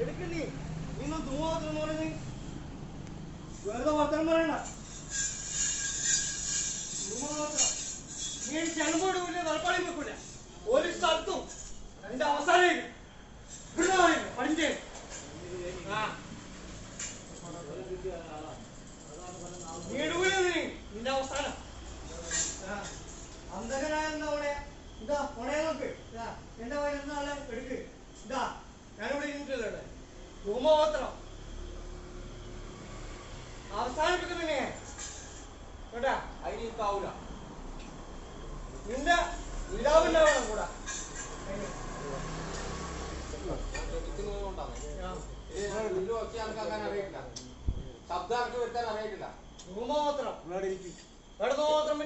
എടുക്ക് നീ ഇന്ന് തൂമാത്രം പറഞ്ഞ് വെറുതെ വർത്തനം പറയണ്ട. നീ ചെലമ്പോട് കൂടിയ തലപ്പാടി വെക്കൂല. ഒരു സ്ഥലത്തും അതിന്റെ അവസാനം പഠിച്ചേ. ആ. നീ എടുക്കൂല നീ നിന്റെ അവസാനം. അന്ധകനായ എന്താ ഇതാ ഉണേ നോക്ക് എന്റെ വയറുന്ന ആളെ എടുക്ക്. ഇതാ ഞാനിവിടെ ധൂമോത്രം അവസാനിപ്പിക്കുന്നെ കേട്ടാ? അതിന് എനിക്കാവൂല നിന്റെ നിലാവുണ്ടാവണം കൂടാ. ശബ്ദം വരുത്താൻ അറിയില്ല ധൂമോത്രം എവിടെ ധൂമോത്രം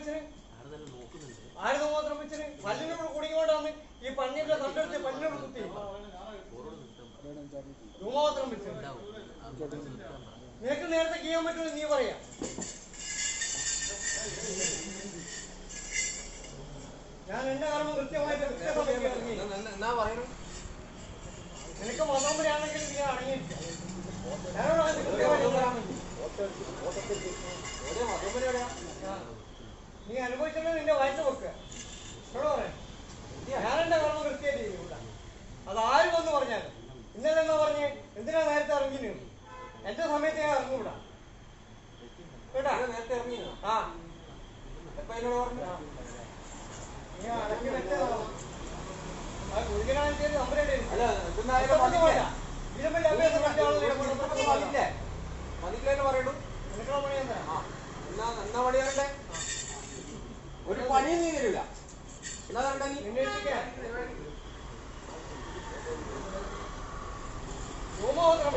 നിനക്ക് നേരത്തെ ചെയ്യാൻ നീ പറയാ. ഞാൻ എന്റെ കർമ്മം കൃത്യമായിട്ട് നിനക്ക് മതോമ്പരാണെങ്കിൽ നീ ഞാനോട് കൃത്യമായിട്ട് എവിടെയാ നീ അനുഭവിച്ചത് നിന്റെ വയസ്സ് വെക്കുക എന്നോട് പറയാം ഞാൻ എന്റെ കർമ്മം കൃത്യമായിട്ട് ചെയ്യൂല അത് ആര് വന്ന് പറഞ്ഞാലും ഇന്നലെ എന്നാ പറഞ്ഞേ എന്തിനാ നേരത്തെ ഇറങ്ങി എന്റെ സമയത്ത് ഞാൻ ഇറങ്ങൂടാ കേട്ടാ നേരത്തെ ഇറങ്ങിയോ? ആ. എപ്പ എന്നോട് പറഞ്ഞു നീ അടക്കി വെച്ചതാണ് ഒരു പണിയും നീ തരില്ല എന്നാ തരണ്ട നീ നിന്നെ എത്തിക്കാൻ ഭൂമോത്രം എന്നാ നീ പറയുന്നത് നീ എന്നാ പറയുന്നത് നീ അടിയോട് പിടിക്കട്ടെ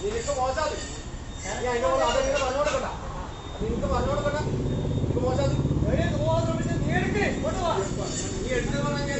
നിനക്ക് മോശാത് നീ അതിന്റെ പോലെ അത് നിനക്ക് പറഞ്ഞു കൊടുക്കണ്ട നിനക്ക് പറഞ്ഞു കൊടുക്കണ്ട നിനക്ക് മോശാത് നീ എടുക്ക് നീ എടുത്തു പറഞ്ഞാൽ